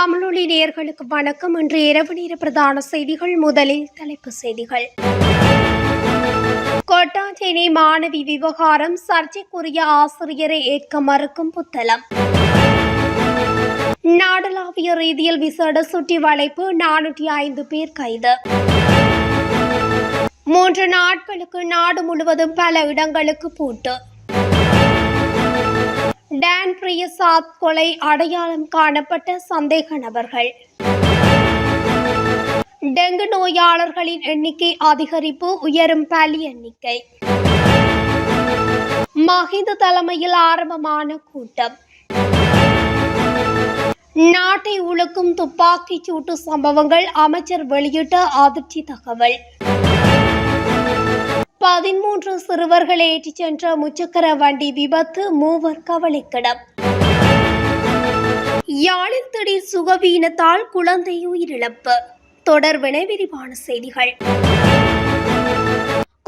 தமிழொலி நேயர்களுக்கு வணக்கம். இன்று இரவு நேர பிரதான செய்திகள் முதலில் தலைப்பு செய்திகள். கொட்டாஞ்சேனை மாணவி விவகாரம் சர்ச்சைக்குரிய ஆசிரியரை ஏற்க மறுக்கும் புத்தளம். நாடளாவிய ரீதியில் விசேட சுற்றி வளைப்பு நானூற்றி ஐந்து பேர் கைது. மூன்று நாட்களுக்கு நாடு முழுவதும் பல இடங்களுக்கு பூட்டு. டான் பிரியசாத் கொலை அடையாளம் காணப்பட்ட சந்தேக நபர்கள். டெங்கு நோயாளர்களின் எண்ணிக்கை அதிகரிப்பு உயரும் பலி எண்ணிக்கை. மஹிந்த தலைமையில் ஆரம்பமான கூட்டம். நாட்டை உழுக்கும் துப்பாக்கிச் சூட்டு சம்பவங்கள் அமைச்சர் வெளியிட்ட அதிர்ச்சி தகவல். பதிமூன்று சிறுவர்களை ஏற்றிச் சென்ற முச்சக்கர வண்டி விபத்து மூவர் கவலைக்கிடம். யாழில் திடீர் சுகவீனத்தால் குழந்தை உயிரிழப்பு. தொடர்பென விரிவான செய்திகள்.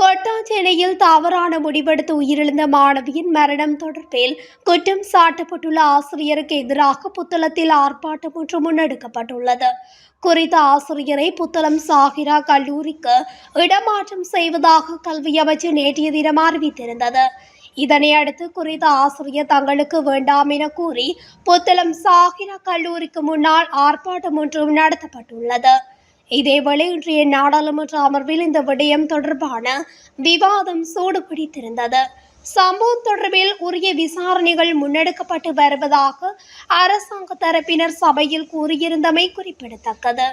கொட்டாஞ்சேனையில் தவறான முடிவெடுத்து உயிரிழந்த மாணவியின் மரணம் தொடர்பில் குற்றம் சாட்டப்பட்டுள்ள ஆசிரியருக்கு எதிராக புத்தளத்தில் ஆர்ப்பாட்டம் ஒன்று முன்னெடுக்கப்பட்டுள்ளது. குறித்த ஆசிரியரை புத்தளம் சாகிரா கல்லூரிக்கு இடமாற்றம் செய்வதாக கல்வி அமைச்சர் நேற்றைய தினம் அறிவித்திருந்தது. இதனை அடுத்து குறித்த ஆசிரியர் தங்களுக்கு வேண்டாம் என கூறி புத்தளம் சாகிரா கல்லூரிக்கு முன்னால் ஆர்ப்பாட்டம் ஒன்றும் நடத்தப்பட்டுள்ளது. இதேவேளை இன்றைய நாடாளுமன்ற அமர்வில் இந்த விடயம் தொடர்பான விவாதம் சூடுபிடித்திருந்தது. சம்பவம் தொடர்பில் உரிய விசாரணைகள் முன்னெடுக்கப்பட்டு வருவதாக அரசாங்க தரப்பினர் சபையில் கூறியிருந்தமை குறிப்பிடத்தக்கது.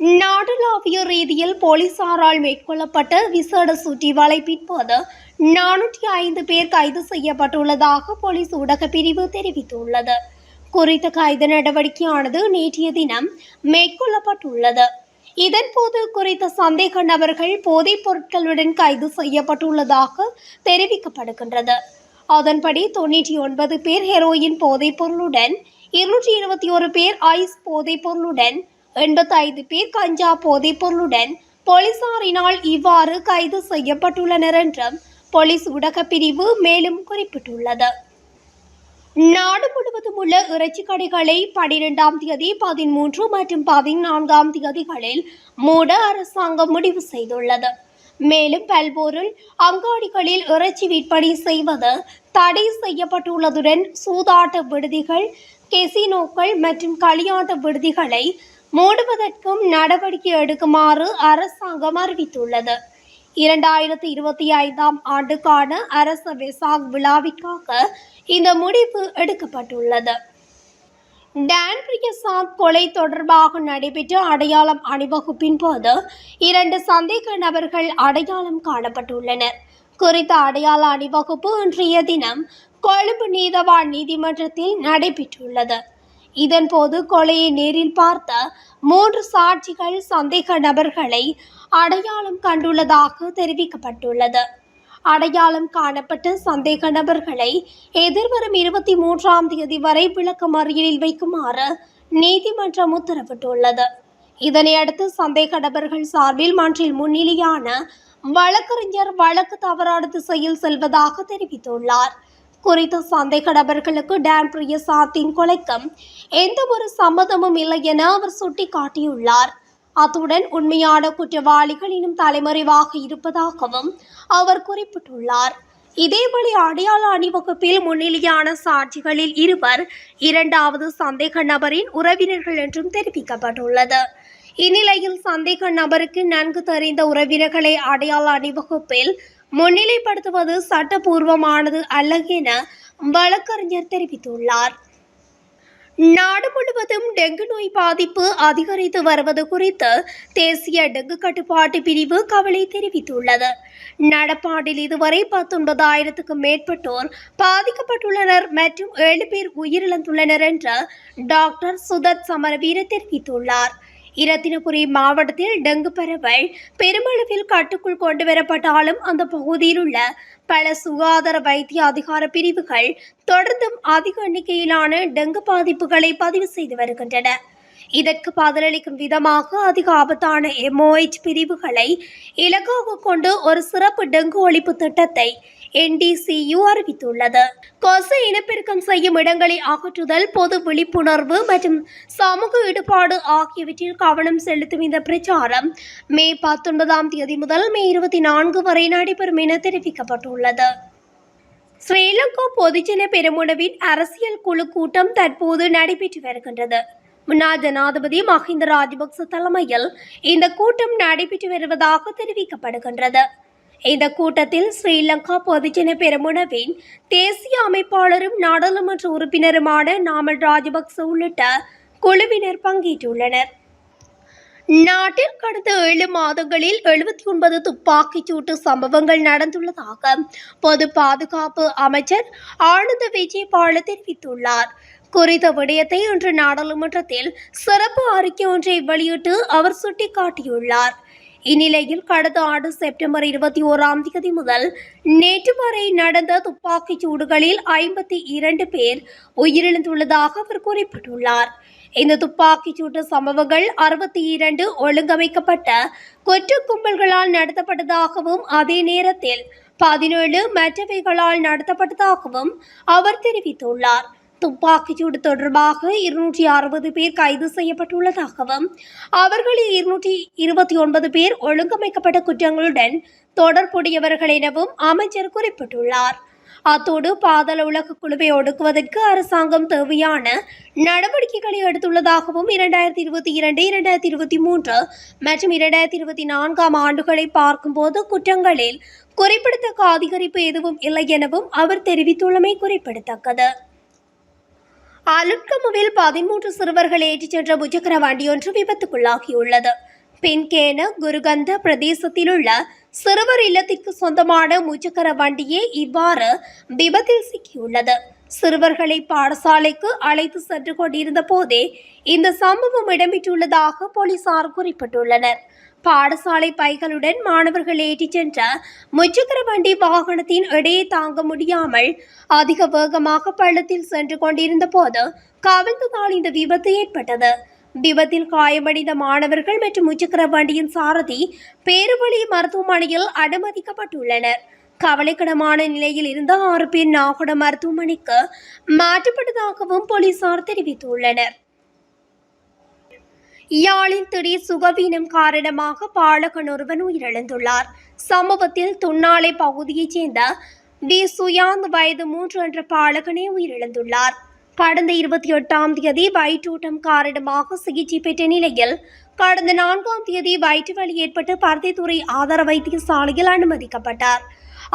நாடுலாவிய ரீதியில் போலீசாரால் மேற்கொள்ளப்பட்ட விசேட சுற்றி வளைப்பின் நானூற்றி ஐந்து பேர் கைது செய்யப்பட்டுள்ளதாக போலீஸ் ஊடக பிரிவு தெரிவித்துள்ளது. குறித்த கைது நடவடிக்கையானது நேற்றைய தினம் மேற்கொள்ளப்பட்டுள்ளது. இதன்போது குறித்த சந்தேக நபர்கள் போதைப் பொருட்களுடன் கைது செய்யப்பட்டுள்ளதாக தெரிவிக்கப்படுகின்றது. அதன்படி தொண்ணூற்றி ஒன்பது பேர் ஹெரோயின் போதைப் பொருளுடன் இருநூற்றி இருபத்தி ஒரு பேர் ஐஸ் போதைப் பொருளுடன் எண்பத்தி ஐந்து பேர் கஞ்சா போதைப் பொருளுடன் போலீசாரினால் இவ்வாறு கைது செய்யப்பட்டுள்ளனர் என்றும் போலீஸ் ஊடகப் பிரிவு மேலும் குறிப்பிட்டுள்ளது. நாடு முழுவதும் உள்ள இறைச்சி கடைகளை பனிரெண்டாம் தேதி பதிமூன்று மற்றும் பதினான்காம் தேதிகளில் மூட அரசாங்கம் முடிவு செய்துள்ளது. மேலும் பல்பொருள் அங்காடிகளில் இறைச்சி விற்பனை செய்வது தடை செய்யப்பட்டுள்ளதுடன் சூதாட்ட விடுதிகள் கெசினோக்கள் மற்றும் களியாட்ட விடுதிகளை மூடுவதற்கும் நடவடிக்கை எடுக்குமாறு அரசாங்கம் அறிவித்துள்ளது. இரண்டாயிரத்தி இருபத்தி ஐந்தாம் ஆண்டுக்கான அரச வெசாக் விழாவிற்காக இந்த முடிவு எடுக்கப்பட்டுள்ளது. டான் பிரியசாத் கொலை தொடர்பாக நடைபெற்ற அடையாளம் அணிவகுப்பின் போது இரண்டு சந்தேக நபர்கள் அடையாளம் காணப்பட்டுள்ளனர். குறித்த அடையாள அணிவகுப்பு இன்றைய தினம் கொழும்பு நீதவான் நீதிமன்றத்தில் நடைபெற்றுள்ளது. இதன்போது கொலையை நேரில் பார்த்த மூன்று சாட்சிகள் சந்தேக நபர்களை அடையாளம் கண்டுள்ளதாக தெரிவிக்கப்பட்டுள்ளது. அடையாளம் காணப்பட்ட சந்தேக நபர்களை எதிர்வரும் இருபத்தி மூன்றாம் தேதி வரை விளக்கமறியலில் வைக்குமாறு நீதிமன்றம் உத்தரவிட்டுள்ளது. இதனையடுத்து சந்தேக நபர்கள் சார்பில் மன்றில் முன்னிலையான வழக்கறிஞர் வழக்கு தவறான திசையில் செல்வதாக தெரிவித்துள்ளார். குறித்த சந்தேக நபர்களுக்கு டான் பிரியசாத்தின் கொலைக்கும் எந்த ஒரு சம்மதமும் இல்லை என அவர் சுட்டிக்காட்டியுள்ளார். அத்துடன் உண்மையான குற்றவாளிகள் இன்னும் தலைமறைவாக இருப்பதாகவும் அவர் குறிப்பிட்டுள்ளார். இதேவழி அடையாள அணிவகுப்பில் முன்னிலையான சாட்சிகளில் இருவர் இரண்டாவது சந்தேக நபரின் உறவினர்கள் என்றும் தெரிவிக்கப்பட்டுள்ளது. இந்நிலையில் சந்தேக நபருக்கு நன்கு தெரிந்த உறவினர்களை அடையாள அணிவகுப்பில் முன்னிலைப்படுத்துவது சட்டபூர்வமானது அல்ல என வழக்கறிஞர் தெரிவித்துள்ளார். நாடு முழுவதும் டெங்கு நோய் பாதிப்பு அதிகரித்து வருவது குறித்து தேசிய டெங்கு கட்டுப்பாட்டு பிரிவு கவலை தெரிவித்துள்ளது. நடப்பாண்டில் இதுவரை பத்தொன்பதாயிரத்துக்கும் மேற்பட்டோர் பாதிக்கப்பட்டுள்ளனர் மற்றும் ஏழு பேர் உயிரிழந்துள்ளனர் என்று டாக்டர் சுதத் சமரவீர தெரிவித்துள்ளார். இரத்தினபுரி மாவட்டத்தில் டெங்கு பரவல் பெருமளவில் கட்டுக்குள் கொண்டு வரப்பட்டாலும் அந்த பகுதியில் உள்ள பல சுகாதார வைத்திய அதிகார பிரிவுகள் தொடர்ந்தும் அதிக எண்ணிக்கையிலான டெங்கு பாதிப்புகளை பதிவு செய்து வருகின்றன. இதற்கு பதிலளிக்கும் விதமாக அதிக ஆபத்தான எம்ஓஎச் பிரிவுகளை இலக்காக கொண்டு ஒரு சிறப்பு டெங்கு ஒழிப்பு திட்டத்தை என்டிசியு அறிவித்துள்ளது. கொசு இனப்பெருக்கம் செய்யும் இடங்களை அகற்றுதல் பொது விழிப்புணர்வு மற்றும் சமூக ஈடுபாடு ஆகியவற்றில் கவனம் செலுத்தும் இந்த பிரச்சாரம் மே பத்தொன்பதாம் தேதி முதல் மே இருபத்தி நான்கு வரை நடைபெறும் என தெரிவிக்கப்பட்டுள்ளது. ஸ்ரீலங்கா பொதுஜன பெருமுனவின் அரசியல் குழு கூட்டம் தற்போது நடைபெற்று வருகின்றது. முன்னாள் ஜனாதிபதி மஹிந்த ராஜபக்ச தலைமையில் இந்த கூட்டம் நடைபெற்று வருவதாக தெரிவிக்கப்படுகின்றது. இந்த கூட்டத்தில் ஸ்ரீலங்கா பொதுஜன பெருமுனவின் தேசிய அமைப்பாளரும் நாடாளுமன்ற உறுப்பினருமான நாமல் ராஜபக்ச உள்ளிட்ட குழுவினர் பங்கேற்றுள்ளனர். நாட்டில் கடந்த ஏழு மாதங்களில் எழுபத்தி ஒன்பது துப்பாக்கிச் சூட்டு சம்பவங்கள் நடந்துள்ளதாக பொது பாதுகாப்பு அமைச்சர் ஆனந்த விஜயபால தெரிவித்துள்ளார். குறித்த விடயத்தை இன்று நாடாளுமன்றத்தில் சிறப்பு அறிக்கை ஒன்றை வெளியிட்டு அவர் சுட்டிக்காட்டியுள்ளார். இந்நிலையில் கடந்த ஆண்டு செப்டம்பர் இருபத்தி ஓராம் தேதி முதல் நேற்று வரை நடந்த துப்பாக்கிச் சூடுகளில் ஐம்பத்தி இரண்டு பேர் உயிரிழந்துள்ளதாக அவர் குறிப்பிட்டுள்ளார். இந்த துப்பாக்கிச் சூட்டு சம்பவங்கள் அறுபத்தி இரண்டு ஒழுங்கமைக்கப்பட்ட கொற்று கும்பல்களால் நடத்தப்பட்டதாகவும் அதே நேரத்தில் பதினேழு மற்றவைகளால் நடத்தப்பட்டதாகவும் அவர் தெரிவித்துள்ளார். துப்பாக்கிச்சூடு தொடர்பாக இருநூற்றி அறுபது பேர் கைது செய்யப்பட்டுள்ளதாகவும் அவர்களில் இருநூற்றி இருபத்தி ஒன்பது பேர் ஒழுங்கமைக்கப்பட்ட குற்றங்களுடன் தொடர்புடையவர்கள் எனவும் அமைச்சர் குறிப்பிட்டுள்ளார். அத்தோடு பாதாள உலக குழுவை ஒடுக்குவதற்கு அரசாங்கம் தேவையான நடவடிக்கைகளை எடுத்துள்ளதாகவும் இரண்டாயிரத்தி இருபத்தி இரண்டு இரண்டாயிரத்தி இருபத்தி மூன்று மற்றும் இரண்டாயிரத்தி இருபத்தி நான்காம் ஆண்டுகளை பார்க்கும்போது குற்றங்களில் குறிப்பிடத்தக்க அதிகரிப்பு எதுவும் இல்லை எனவும் அவர் தெரிவித்துள்ளமை குறிப்பிடத்தக்கது. அலுட்கமுவில் பதிமூன்று சிறுவர்கள் ஏற்றிச் சென்ற முச்சக்கர வண்டியொன்று விபத்துக்குள்ளாகியுள்ளது. பின்கேன குருகந்த பிரதேசத்தில் உள்ள சிறுவர் இல்லத்திற்கு சொந்தமான முச்சக்கர வண்டியே இவ்வாறு விபத்தில் சிக்கியுள்ளது. சிறுவர்களை பாடசாலைக்கு அழைத்து சென்று கொண்டிருந்த போதே இந்த சம்பவம் இடம்பெற்றுள்ளதாக போலீசார் குறிப்பிட்டுள்ளனர். பாடசாலை பைகளுடன் மாணவர்கள் ஏற்றிச் சென்ற முச்சக்கர வண்டி வாகனத்தின் இடையே தாங்க முடியாமல் அதிக வேகமாக பள்ளத்தில் சென்று கொண்டிருந்த போது கவிழ்ந்ததால் இந்த விபத்து ஏற்பட்டது. விபத்தில் காயமடைந்த மாணவர்கள் மற்றும் முச்சக்கர வண்டியின் சாரதி பேருவழி மருத்துவமனையில் அனுமதிக்கப்பட்டுள்ளனர். கவலைக்கிடமான நிலையில் இருந்த ஆறு பேர் நாகட மருத்துவமனைக்கு மாற்றப்பட்டதாகவும் போலீசார் தெரிவித்துள்ளனர். யாழின் திடீர் சுகவீனம் காரணமாக பாலகன் ஒருவன் உயிரிழந்துள்ளார். சம்பவத்தில் துண்ணாலை பகுதியைச் சேர்ந்த வி. சுயாந்த் வயது மூன்று என்ற பாலகனே உயிரிழந்துள்ளார். கடந்த இருபத்தி எட்டாம் தேதி வயிற்றோட்டம் காரணமாக சிகிச்சை பெற்ற நிலையில் கடந்த நான்காம் தேதி வயிற்று வலி ஏற்பட்டு பருத்தித்துறை ஆதார வைத்தியசாலையில் அனுமதிக்கப்பட்டார்.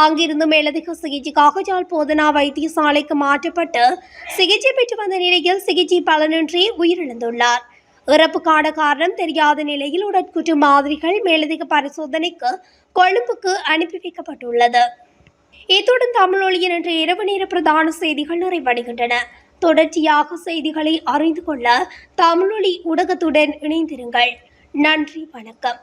அங்கிருந்து மேலதிக சிகிச்சைக்காக யாழ் போதனா வைத்தியசாலைக்கு மாற்றப்பட்டு சிகிச்சை பெற்று வந்த நிலையில் சிகிச்சை பலனின்றி உயிரிழந்துள்ளார். இறப்புக்கான காரணம் தெரியாத நிலையில் உடற்குற்று மாதிரிகள் மேலதிக பரிசோதனைக்கு கொழும்புக்கு அனுப்பி வைக்கப்பட்டுள்ளது. இத்துடன் தமிழொலியின் இன்று இரவு நேர பிரதான செய்திகள் நிறைவடைகின்றன. தொடர்ச்சியாக செய்திகளை அறிந்து கொள்ள தமிழொலி ஊடகத்துடன் இணைந்திருங்கள். நன்றி வணக்கம்.